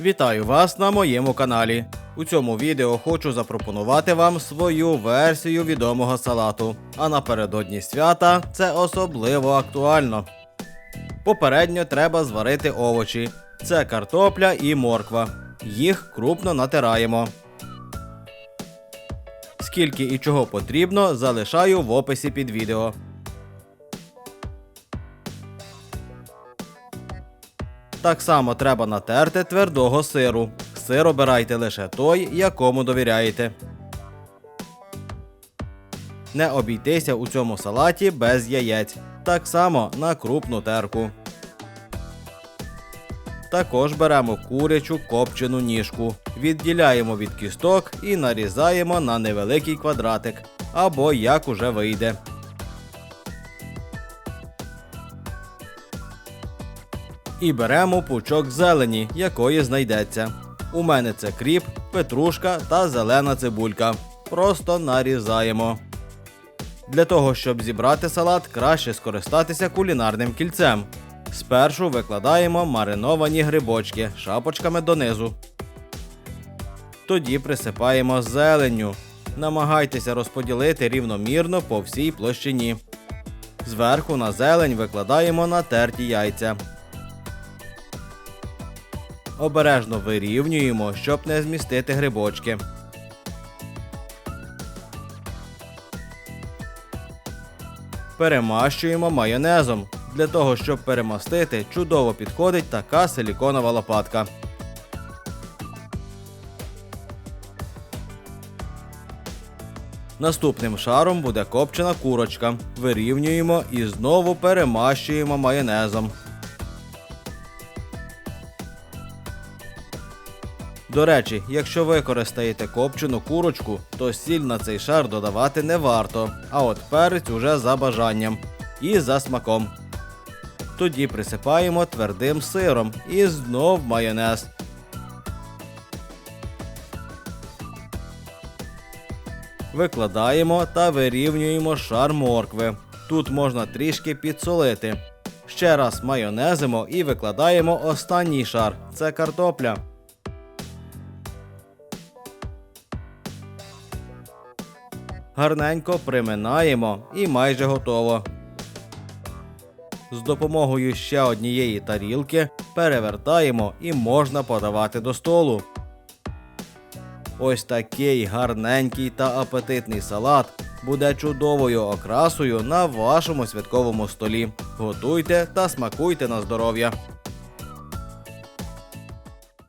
Вітаю вас на моєму каналі. У цьому відео хочу запропонувати вам свою версію відомого салату. А напередодні свята це особливо актуально. Попередньо треба зварити овочі. Це картопля і морква. Їх крупно натираємо. Скільки і чого потрібно, залишаю в описі під відео. Так само треба натерти твердого сиру. Сир обирайте лише той, якому довіряєте. Не обійтися у цьому салаті без яєць. Так само на крупну терку. Також беремо курячу копчену ніжку, відділяємо від кісток і нарізаємо на невеликий квадратик, або як уже вийде. І беремо пучок зелені, якої знайдеться. У мене це кріп, петрушка та зелена цибулька. Просто нарізаємо. Для того, щоб зібрати салат, краще скористатися кулінарним кільцем. Спершу викладаємо мариновані грибочки шапочками донизу. Тоді присипаємо зеленню. Намагайтеся розподілити рівномірно по всій площині. Зверху на зелень викладаємо натерті яйця. Обережно вирівнюємо, щоб не змістити грибочки. Перемащуємо майонезом. Для того, щоб перемастити, чудово підходить така силіконова лопатка. Наступним шаром буде копчена курочка. Вирівнюємо і знову перемащуємо майонезом. До речі, якщо використаєте копчену курочку, то сіль на цей шар додавати не варто, а от перець уже за бажанням і за смаком. Тоді присипаємо твердим сиром і знов майонез. Викладаємо та вирівнюємо шар моркви. Тут можна трішки підсолити. Ще раз майонезимо і викладаємо останній шар це картопля. Гарненько приминаємо і майже готово. З допомогою ще однієї тарілки перевертаємо і можна подавати до столу. Ось такий гарненький та апетитний салат буде чудовою окрасою на вашому святковому столі. Готуйте та смакуйте на здоров'я.